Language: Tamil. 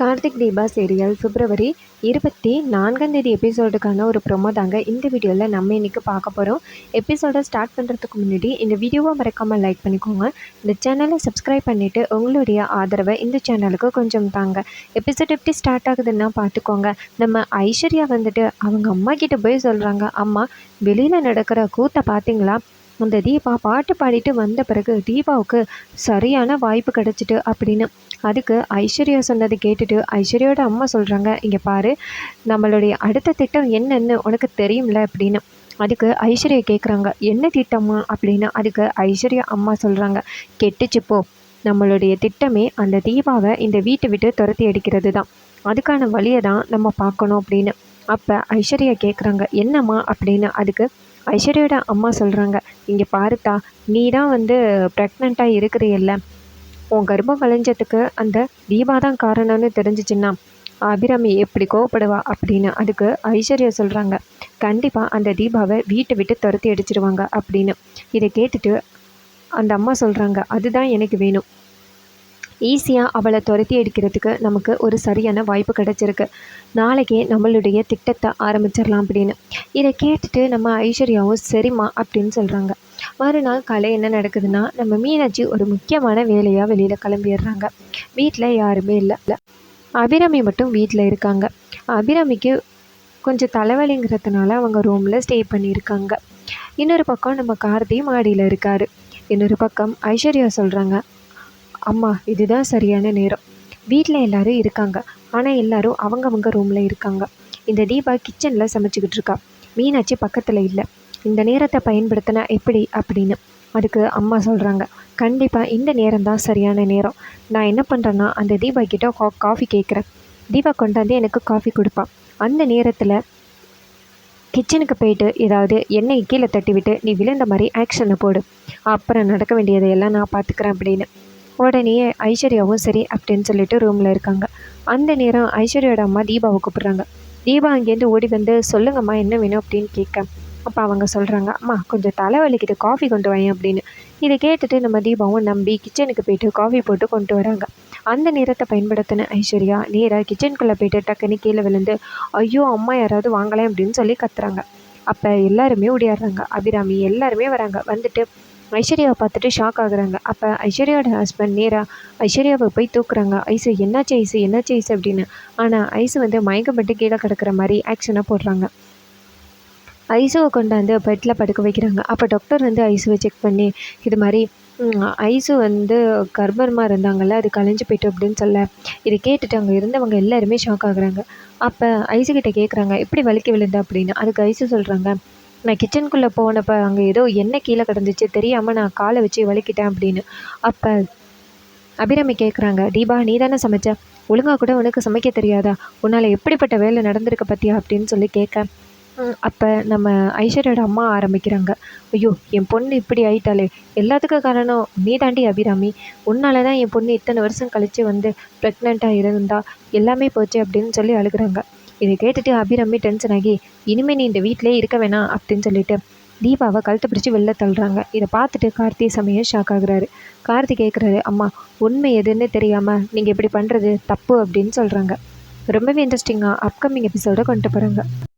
கார்த்திக் தீபா சீரியல் பிப்ரவரி இருபத்தி நான்காம் தேதி எபிசோடுக்கான ஒரு ப்ரொமோ தாங்க இந்த வீடியோவில் நம்ம இன்றைக்கி பார்க்க போகிறோம் எபிசோடை ஸ்டார்ட் பண்ணுறதுக்கு முன்னாடி இந்த வீடியோவை மறக்காமல் லைக் பண்ணிக்கோங்க. இந்த சேனலை சப்ஸ்கிரைப் பண்ணிவிட்டு உங்களுடைய ஆதரவை இந்த சேனலுக்கு கொஞ்சம் தாங்க. எபிசோட் எப்படி ஸ்டார்ட் ஆகுதுன்னா பார்த்துக்கோங்க. நம்ம ஐஸ்வர்யா வந்துட்டு அவங்க அம்மா கிட்டே போய் சொல்கிறாங்க அம்மா வெளியில் நடக்கிற கூத்தை பார்த்தீங்களா? அந்த தீபா பாட்டு பாடிட்டு வந்த பிறகு தீபாவுக்கு சரியான வாய்ப்பு கிடச்சிட்டு அப்படின்னு. அதுக்கு ஐஸ்வர்யா சொன்னதை கேட்டுட்டு ஐஸ்வர்யோட அம்மா சொல்கிறாங்க இங்கே பாரு நம்மளுடைய அடுத்த திட்டம் என்னென்னு உனக்கு தெரியும்ல? அப்படின்னு. அதுக்கு ஐஸ்வர்யா கேட்குறாங்க என்ன திட்டமா அப்படின்னு. அதுக்கு ஐஸ்வர்யா அம்மா சொல்கிறாங்க கெட்டுச்சு போ. நம்மளுடைய திட்டமே அந்த தீபாவை இந்த வீட்டை விட்டு துரத்தி அடிக்கிறது தான் அதுக்கான வழியை தான் நம்ம பார்க்கணும் அப்படின்னு. அப்போ ஐஸ்வர்யா கேட்குறாங்க என்னம்மா? அப்படின்னு. அதுக்கு ஐஸ்வர்யோட அம்மா சொல்கிறாங்க இங்கே பாருத்தா நீ தான் வந்து ப்ரெக்னெண்ட்டாக இருக்கிறீல்ல உன் கர்ப்பம் வளைஞ்சதுக்கு அந்த தீபா தான் காரணம்னு தெரிஞ்சிச்சின்னா அபிராமி எப்படி கோவப்படுவா? அப்படின்னு அதுக்கு ஐஸ்வர்யா சொல்கிறாங்க கண்டிப்பாக அந்த தீபாவை வீட்டை விட்டு துரத்தி அடிச்சிருவாங்க அப்படின்னு. இதை கேட்டுட்டு அந்த அம்மா சொல்கிறாங்க அதுதான் எனக்கு வேணும். ஈஸியாக அவளை துரத்தி அடிக்கிறதுக்கு நமக்கு ஒரு சரியான வாய்ப்பு கிடச்சிருக்கு. நாளைக்கே நம்மளுடைய திட்டத்தை ஆரம்பிச்சிடலாம் அப்படின்னு. இதை கேட்டுட்டு நம்ம ஐஸ்வர்யாவும் சரிம்மா அப்படின்னு சொல்கிறாங்க மறுநாள் காலை என்ன நடக்குதுன்னா நம்ம மீனாட்சி ஒரு முக்கியமான வேலையாக வெளியில் கிளம்பிடுறாங்க. வீட்டில் யாருமே இல்லை. அபிராமி மட்டும் வீட்டில் இருக்காங்க. அபிராமிக்கு கொஞ்சம் தலைவலிங்கிறதுனால அவங்க ரூமில் ஸ்டே பண்ணியிருக்காங்க. இன்னொரு பக்கம் நம்ம கார்த்தி மாடியில் இருக்கார். இன்னொரு பக்கம் ஐஸ்வர்யா சொல்கிறாங்க அம்மா இதுதான் சரியான நேரம். வீட்டில் எல்லோரும் இருக்காங்க. ஆனால் எல்லோரும் அவங்கவங்க ரூமில் இருக்காங்க. இந்த தீபா கிச்சனில் சமைச்சிக்கிட்டு இருக்கா. மீனாட்சி பக்கத்தில் இல்லை. இந்த நேரத்தை பயன்படுத்தினா எப்படி அப்படின்னு அதுக்கு அம்மா சொல்கிறாங்க கண்டிப்பாக இந்த நேரம் தான் சரியான நேரம். நான் என்ன பண்ணுறேன்னா அந்த தீபா கிட்ட கா காஃபி கேட்குறேன். தீபா கொண்டாந்து எனக்கு காஃபி கொடுப்பான் அந்த நேரத்தில் கிச்சனுக்கு போயிட்டு ஏதாவது எண்ணெய் கீழே தட்டி விட்டு நீ விழுந்த மாதிரி ஆக்ஷனை போடு. அப்புறம் நடக்க வேண்டியதையெல்லாம் நான் பார்த்துக்கிறேன் அப்படின்னு. உடனே ஐஸ்வர்யாவும் சரி அப்படின்னு சொல்லிட்டு ரூமில் இருக்காங்க. அந்த நேரம் ஐஸ்வர்யாவோட அம்மா தீபாவை கூப்பிட்றாங்க. தீபா அங்கேருந்து ஓடி வந்து சொல்லுங்கம்மா என்ன வேணும்? அப்படின்னு கேட்க. அப்போ அவங்க சொல்கிறாங்க அம்மா கொஞ்சம் தலைவலிக்குது காஃபி கொண்டு வாங்க அப்படின்னு. இதை கேட்டுட்டு நம்ம தீபாவும் நம்பி கிச்சனுக்கு போயிட்டு காஃபி போட்டு கொண்டு வராங்க. அந்த நேரத்தை பயன்படுத்தின ஐஸ்வர்யா நேராக கிச்சனுக்குள்ளே போயிட்டு டக்குன்னு கீழே விழுந்து ஐயோ அம்மா யாராவது வாங்கலாம் அப்படின்னு சொல்லி கத்துறாங்க. அப்போ எல்லாருமே ஓடியாடுறாங்க. அபிராமி எல்லாருமே வராங்க. வந்துட்டு ஐஸ்வர்யாவை பார்த்துட்டு ஷாக் ஆகுறாங்க. அப்போ ஐஸ்வர்யாவோட ஹஸ்பண்ட் நேராக ஐஸ்வர்யாவை போய் தூக்குறாங்க. ஐசு என்னாச்சு ஐசு? என்னாச்சு ஐசு? அப்படின்னு. ஆனால் ஐசு வந்து மயக்கப்பட்டு கீழே கிடக்கிற மாதிரி ஆக்ஷனாக போடுறாங்க. ஐசுவை கொண்டாந்து பெட்டில் படுக்க வைக்கிறாங்க. அப்போ டாக்டர் வந்து ஐசுவை செக் பண்ணி இது மாதிரி ஐசு வந்து கர்ப்பமாக இருந்தாங்கல்ல அது கலைஞ்சு போய்ட்டு அப்படின்னு சொல்ல இதை கேட்டுட்டு அங்கே இருந்தவங்க எல்லாருமே ஷாக் ஆகுறாங்க. அப்போ ஐசு கிட்டே கேட்குறாங்க எப்படி வலிக்கு விழுந்த? அப்படின்னு. அதுக்கு ஐசு சொல்கிறாங்க நான் கிச்சனுக்குள்ளே போனப்போ அங்கே ஏதோ என்ன கீழே கிடந்துச்சு தெரியாமல் நான் காலை வச்சு வலிக்கிட்டேன் அப்படின்னு. அப்போ அபிராமி கேட்குறாங்க தீபா நீ தானே சமைச்ச? ஒழுங்காக கூட உனக்கு சமைக்க தெரியாதா? உன்னால் எப்படிப்பட்ட வேலை நடந்திருக்க பற்றியா அப்படின்னு சொல்லி கேட்க அப்போ நம்ம ஐஸ்வர்யோட அம்மா ஆரம்பிக்கிறாங்க. ஐயோ என் பொண்ணு இப்படி ஆயிட்டாளே. எல்லாத்துக்கும் காரணம் நீ தாண்டி அபிராமி. உன்னால தான் என் பொண்ணு இத்தனை வருஷம் கழித்து வந்து ப்ரெக்னெண்ட்டாக இருந்தா எல்லாமே போச்சு அப்படின்னு சொல்லி அழுகுறாங்க. இதை கேட்டுட்டு அபிராமி டென்ஷன் ஆகி இனிமேல் நீ இந்த வீட்டிலே இருக்க வேணாம் அப்படின்னு சொல்லிட்டு தீபாவை கழுத்தை பிடிச்சி வெளில தள்ளுறாங்க. இதை பார்த்துட்டு கார்த்தி சமயம் ஷாக் ஆகுறாரு. கார்த்தி கேட்குறாரு அம்மா உண்மை எதுன்னு தெரியாமல் நீங்கள் இப்படி பண்ணுறது தப்பு அப்படின்னு சொல்கிறாங்க ரொம்பவே இன்ட்ரெஸ்டிங்காக அப்கமிங் எபிசோட கொண்டு போகிறாங்க